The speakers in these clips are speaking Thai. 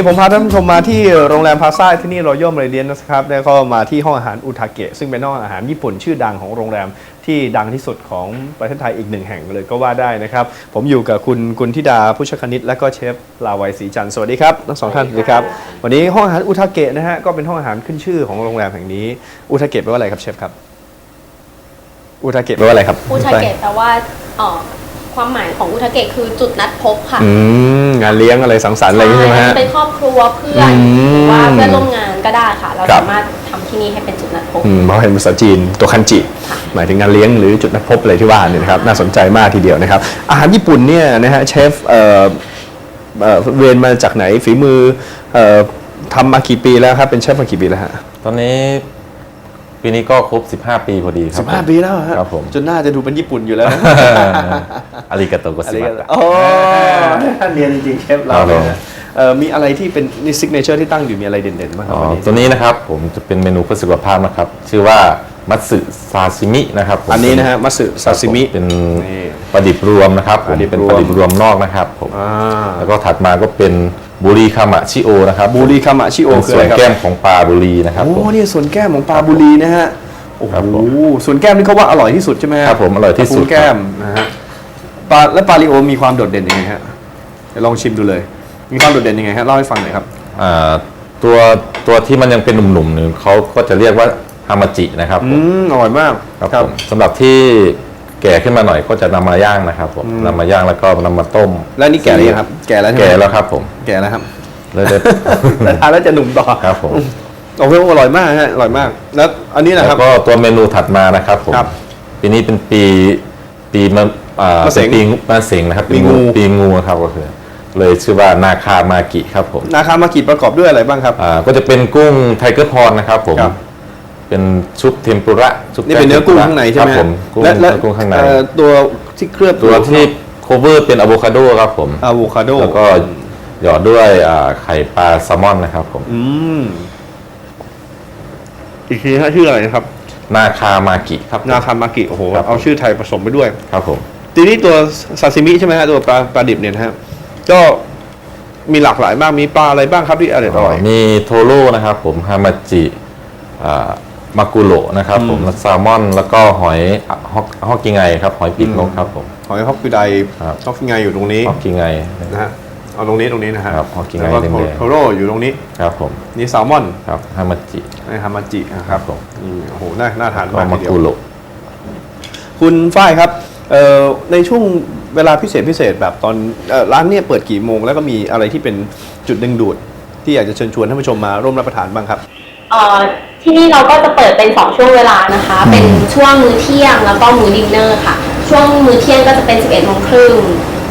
นี่ผมพาท่านผู้ชมมาที่โรงแรมพาซ่าที่นี่รอยัลมาเรียนนะครับแล้วก็มาที่ห้องอาหารอุทาเกะซึ่งเป็นห้องอาหารญี่ปุ่นชื่อดังของโรงแรมที่ดังที่สุดของประเทศไทยอีกหนึ่งแห่งเลยก็ว่าได้นะครับ ผมอยู่กับคุณกุลธิดาผู้ชคณิต และก็เชฟลาวัยศรีจันทร์สวัสดีครับทั้งสองท่านสวัสดีครับ วันนี้ห้องอาหารอุทาเกะนะฮะก็เป็นห้องอาหารขึ้นชื่อของโรงแรมแห่งนี้อุทาเกะแปลว่าอะไรครับเชฟครับอุทาเกะแปลว่าอะไรครับอุทาเกะแปลว่าเอ่อ ความหมายของอุทาเกะคือจุดนัดพบค่ะ อืมงานเลี้ยงอะไรสังสรรค์อะไรอย่างนี้ใช่ไหมฮะ เป็นครอบครัวเพื่อนอืมหรือว่าเพื่อนร่วมงานก็ได้ค่ะ เราครับ สามารถทำที่นี่ให้เป็นจุดนัดพบ อืมเพราะเห็นภาษาจีนตัวคันจิ หมายถึงงานเลี้ยงหรือจุดนัดพบอะไรที่ว่าเนี่ยนะครับน่าสนใจมากทีเดียวนะครับ อาหารญี่ปุ่นเนี่ยนะฮะเชฟเอ่อเอ่อเรียนมาจากไหนฝีมือเอ่อทำมากี่ปีแล้วครับเป็นเชฟมากี่ปีแล้วฮะ ตอนนี้ ปีนี้ก็ครบ 15 ปีพอดีครับสิบห้าปีแล้วฮะครับผม จนหน้าจะดูเป็นญี่ปุ่นอยู่แล้วนะ อาริกาโตโกอะไรซิกัมานตะโอ้เรียนจริงๆเชฟเราครับเลผยมนะเอ่อมีอะไรที่เป็นนี่ซิกเนเจอร์ที่ตั้งอยู่มีอะไรเด่นๆบ้างครัอ๋บอวันนี้ ตัวนี้นะครับผมจะเป็นเมนูเพื่อสุขภาพนะครับ ชื่อว่ามัตสึซาซิมินะครับผมอันนี้นะฮะมัตสึซาซิมิ เป็นนี่ปลาดิบรวมนะครับผมปลาดิบเป็นรวม ปลาดิบรวมนอกนะครับผมอ่า แล้วก็ถัดมาก็เป็น บุรีคามะชิโอนะครับบูรีคามะชิโอเป็นคือส่อะวไรนครับแก้มของปลาบุรีนะครับโอ้ผมนี่ส่วนแก้มของปลาบุรีนะฮะโอ้โหครับผมส่วนแก้มนี่เขาว่าอร่อยที่สุดใช่ไหมฮะครับผมอร่อยที่สุด ปลาทูแก้มนะฮะปลาและปลาลิโอมีความโดดเด่นยังไงฮะเดี๋ยวลองชิมดูเลย มีความโดดเด่นยังไงฮะเล่าให้ฟังหน่อยครับ อ่าตัวตัวที่มันยังเป็นหนุ่มๆเนี่ยเขาก็จะเรียกว่าฮามาจินะครับผอืมมอร่อยมากครับผมสำหรับที่ แก่ขึ้นมาหน่อยก็จะนำมาย่างนะครับผมนำมาย่างแล้วก็นำมาต้ม แล้วนี่แก่หรือยังครับ แก่แล้วใช่ไหมแก่แล้วครับผมแก่แล้วครับแล้วจะแต่ทานแล้วจะหนุ่มต่อครับผม โอ้โหอร่อยมากฮะอร่อยมาก แล้วอันนี้นะคแล้รับ วก็ตัวเมนูถัดมานะครับผมครับปีนี้เป็นปีปีมะอ่ามะเส็งป็นปีมะเสงนะครับปีงู ปีงูครับก็คือ เลยชื่อว่านาคามากิครับผมนาคามากิประกอบด้วยอะไรบ้างครับ อ่าก็จะเป็นกุ้งไทเกอร์พอนนะครับผมครับ เป็นชุบเทมปุระชุบนี่เป็นเนื้อกุ้งข้างในใช่ไหมครับผมกุ้งและและกุ้งข้างในเอ่อตัวที่เคลือบตัวที่โคเวอร์เป็นอะโวคาโดครับผมอะโวคาโดแล้วก็หยอดด้วยอ่าไข่ปลาแซลมอนนะครับผมอืมอีกทีฮะชื่ออะไรนะครับ นาคามากิครับผมนาคามากิโอ้โหครับ เอาชื่อไทยผสมไปด้วย ครับผม ทีนี้ตัวซาซิมิใช่ไหมฮะตัวปลาปลาดิบเนี่ยนะฮะก็มีหลากหลายมากมีปลาอะไรบ้างครับที่อร่อยอร่อย มีโทโร่นะครับผมฮามาจิอ่า มากุโระนะครับผมแล้วแซลมอน แล้วก็หอยอะฮอกฮอกกิไงครับ หอยปีกนกครับผม หอยฮอกกิไดครับฮอกกิไงอยู่ตรงนี้ฮอกกิไงนะฮะเอาตรงนี้ตรงนี้นะฮะครับฮอกกิไงแล้วก็แดงๆโทโร่อยู่ตรงนี้ครับผมนี่แซลมอนครับฮามาจินี่ฮามาจินะครับผมนี่โอ้โหน่าน่าทานก็มากมาทีเดียวกุโระคุณฝ้ายครับเอ่อในช่วงเวลาพิเศษพิเศษแบบตอนเอ่อร้านเนี่ยเปิดกี่โมง แล้วก็มีอะไรที่เป็นจุดดึงดูด ที่อยากจะเชิญชวนท่านผู้ชมมาร่วมรับประทานบ้างครับเอ่อ ที่นี่เราก็จะเปิดเป็น 2 ช่วงเวลานะคะ เป็นช่วงมื้อเที่ยงแล้วก็มื้อดินเนอร์ค่ะ ช่วงมื้อเที่ยงก็จะเป็น 11โมงครึ่ง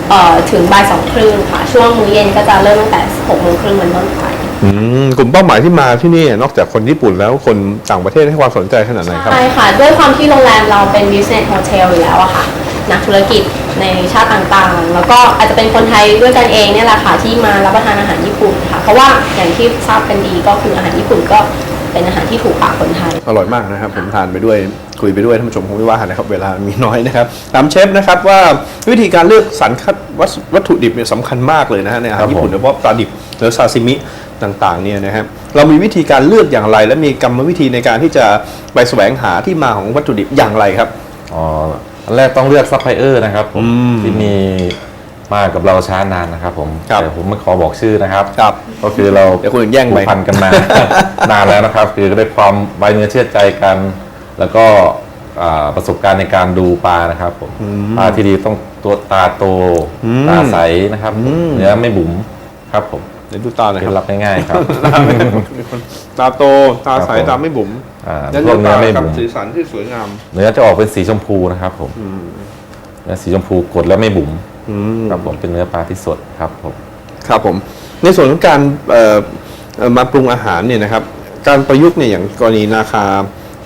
เอ่อถึงบ่ายสองครึ่งค่ะ ช่วงมื้อเย็นก็จะเริ่มตั้งแต่6โมงครึ่งเป็นต้นไปอืมกลุ่มเป้าหมายที่มาที่นี่นอกจากคนญี่ปุ่นแล้วคนต่างประเทศให้ความสนใจขนาดไหนครับ ใช่ค่ะ ด้วยความที่โรงแรมเราเป็น business hotel อยู่แล้วอะค่ะ นักธุรกิจในชาติต่างๆ แล้วก็อาจจะเป็นคนไทยด้วยกันเองเนี่ยแหละค่ะที่มารับประทานอาหารญี่ปุ่นค่ะ เพราะว่าอย่างที่ทราบกันดีก็คืออาหารญี่ปุ่นก็ เป็นอาหารที่ถูกปากคนไทย อร่อยมากนะครับผมทานไปด้วยคุยไปด้วยท่านผู้ชมคงไม่ว่านะครับเวลามีน้อยนะครับถามเชฟนะครับว่าวิธีการเลือกสรรคัดวัตวัตถุดิบเนี่ยสำคัญมากเลยนะฮะในอาหารญี่ปุ่นโดยเฉพาะปลาดิบหรือซาซิมิต่างๆเนี่ยนะครับเรามีวิธีการเลือกอย่างไร และมีกรรมวิธีในการที่จะไปแสวงหาที่มาของวัตถุดิบอย่างไรครับอ๋ออันแรกต้องเลือกซัพพลายเออร์นะครับผมอืมที่มี มากับเราช้านานนะครับผมครับแต่ผมไม่ขอบอกชื่อนะครับ ครับ ก็คือเราเดี๋ยวคนอื่นแย่งไป ผูกพันกันมา นานแล้วนะครับ คือด้วยความไว้เนื้อเชื่อใจกัน แล้วก็อ่าประสบการณ์ในการดูปลานะครับผมปลาที่ดีต้องตัวตาโตอืมตาใสนะครับอืมเนื้อไม่บุ๋มครับผมเดี๋ยวดูตาเลยเคคล็ดรัลับง่ายๆครับ ตาโตตาใสครับผมตาไม่บุ๋มอ่าและพวกเนื้อไม่ครับบุ๋มสีสันที่สวยงาม เนื้อจะออกเป็นสีชมพูนะครับผมเนื้อสีชมพูกดแล้วไม่บุ๋มอืม ครับผมเป็นเนื้อปลาที่สดครับผมครับผมในส่วนของการเอ่อเอ่อมาปรุงอาหารเนี่ยนะครับ การประยุกต์เนี่ยอย่างกรณีนาคา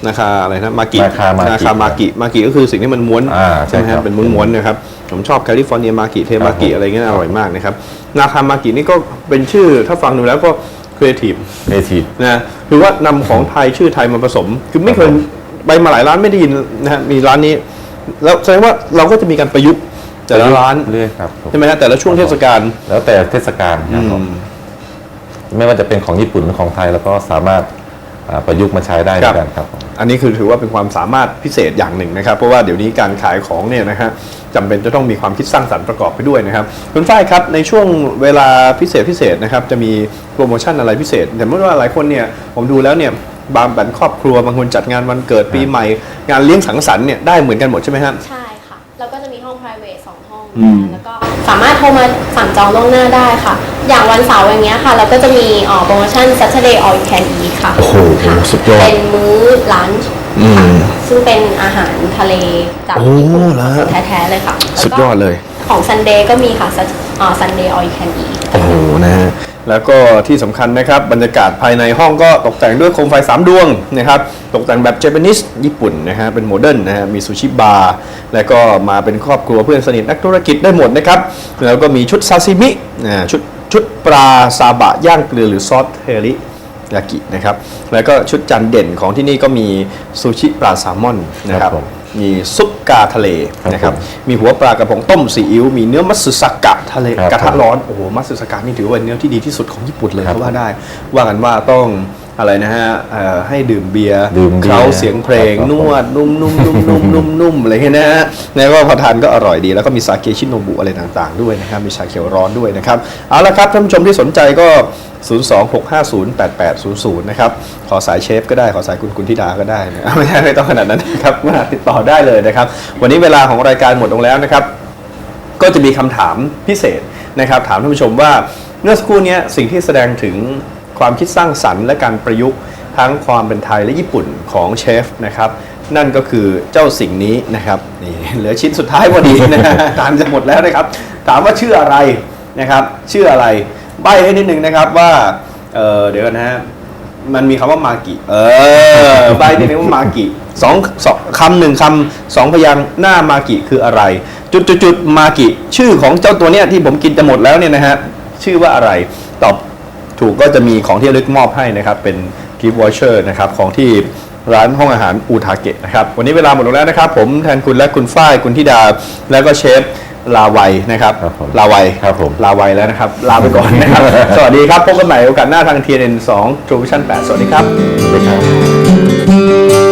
นาคาอะไรนะมากินาคามากินาคามากิมากิก็คือสิ่งที่มันม้วนอ่าใช่ไหมครัฮะบเป็นม้วนๆนะครับผมชอบแคลิฟอร์เนียมากิเทมากิครับผมอะไรเงี้ยอร่อยมากนะครับนาคามากินี่ก็เป็นชื่อถ้าฟังดูแล้วก็ครีเอทีฟเนทีฟนะคือว่านำของไทยชื่อไทยมาผสม คือไม่เคยครับผมไปมาหลายร้านไม่ได้ยินนะฮะมีร้านนี้ แล้วแสดงว่าเราก็จะมีการประยุกต์ แต่ละร้านเรื่อยครับผมใช่ไหมฮะแต่ละช่วงเทศกาลแล้วแต่เทศกาลครับผมไม่ว่าจะเป็นของญี่ปุ่นหรือของไทยแล้วก็สามารถอ่าประยุกต์มาใช้ได้เหมือนกันครับผมอันนี้คือถือว่าเป็นความสามารถพิเศษอย่างหนึ่งนะครับ เพราะว่าเดี๋ยวนี้การขายของเนี่ยนะฮะจำเป็นจะต้องมีความคิดสร้างสรรค์ประกอบไปด้วยนะครับคุณฝ้ายครับในช่วงเวลาพิเศษพิเศษนะครับจะมีโปรโมชั่นอะไรพิเศษแต่เมื่อว่าหลายคนเนี่ยผมดูแล้วเนี่ยบางแบบครอบครัวบางคนจัดงานวันเกิดปีใหม่ งานเลี้ยงสังสรรค์เนี่ยได้เหมือนกันหมดใช่ไหมครับใช่ค่ะ แล้วก็จะมีห้อง private สองห้องอืม แล้วก็สามารถโทรมาสั่งจองล่วงหน้าได้ค่ะ อย่างวันเสาร์อย่างเงี้ยค่ะ เราก็จะมีเอ่อโปรโมชั่น Saturday all you can eat ค่ะโอ้โหค่ะสุดยอด เป็นมื้อลันช์อืม ซึ่งเป็นอาหารทะเลจากโอ้ญี่ปุ่นเหรอฮะ แท้ๆเลยค่ะสุดยอดเลยของ Sunday ก็มีค่ะ Sat- เอ่อ Sunday all you can eat โอ้โหนะฮะ แล้วก็ที่สำคัญนะครับบรรยากาศภายในห้องก็ตกแต่งด้วยโคมไฟ 3 ดวงนะครับตกแต่งแบบเจแปนิสญี่ปุ่นนะฮะเป็นโมเดิร์นนะฮะมีซูชิบาร์แล้วก็มาเป็นครอบครัวเพื่อนสนิทนักธุรกิจได้หมดนะครับแล้วก็มีชุดซาซิมิชุดชุดปลาซาบะย่างเกลือหรือซอสเทริยากินะครับแล้วก็ชุดจานเด่นของที่นี่ก็มีซูชิปลาแซลมอนนะครับรบ มมีซุปกาทะเลนะครับครับผมมีหัวปลากระพงต้มซีอิ๊วมีเนื้อมัตสึสกะทะเลครับกระทะร้อนโอ้โหมัตสึสกะนี่ถือว่าเป็นเนื้อที่ดีที่สุดของญี่ปุ่นเลยครับก็ว่าได้ ว่ากันว่าต้อง อะไรนะฮะเอ่อให้ดื่มเบียร์ดื่มเบียร์เคล้าเสียงเพลงครับนวดนุ่มนุ่มนุ่มนุ่มนุ่มนุ่มอะไรเงี้ยนะฮะแล้วก็พอทานก็อร่อยดี แล้วก็มีซาเกชิโนบุอะไรต่างๆ ด้วยนะครับมีชาเขียวร้อนด้วยนะครับเอาละครับท่านผู้ชมที่สนใจก็ 026508800 นะครับ ขอสายเชฟก็ได้ขอสายคุณคุณธิดาก็ได้นะไม่ใช่ไม่ต้องขนาดนั้นนะครับมาติดต่อได้เลยนะครับ วันนี้เวลาของรายการหมดลงแล้วนะครับ ก็จะมีคำถามพิเศษนะครับ ถามท่านผู้ชมว่าเมื่อสักครู่เนี้ยสิ่งที่แสดงถึง ความคิดสร้างสรรค์และการประยุกต์ทั้งความเป็นไทยและญี่ปุ่นของเชฟนะครับนั่นก็คือเจ้าสิ่งนี้นะครับนี่เหลือชิ้นสุดท้ายพอดีนะฮะทานจะหมดแล้วนะครับ ถามว่าชื่ออะไรนะครับชื่ออะไรใบให้นิดนึงนะครับว่าเออเดี๋ยวกันนะฮะมันมีคำว่ามากิเออใบนิดนึงว่ามากิสองสองคำหนึ่งคำสองพยางค์หน้ามากิคืออะไร จุดจุดจุดมากิชื่อของเจ้าตัวเนี้ยที่ผมกินจะหมดแล้วเนี่ยนะฮะชื่อว่าอะไรตอบ ถูกก็จะมีของที่ระลึกมอบให้นะครับ เป็นกิฟต์วอเชอร์นะครับของที่ร้านห้องอาหารอูทาเกะนะครับวันนี้เวลาหมดลงแล้วนะครับ ผมแทนคุณและคุณฝ้ายคุณธิดา แล้วก็เชฟลาวัยนะครับครับผมลาวัยครับผม ลาไวแล้วนะครับ ลาไปก่อนนะครับ สวัสดีครับพบกันใหม่โอกาสหน้าทาง TNN 2 True Vision 8 สวัสดีครับ สวัสดีครับ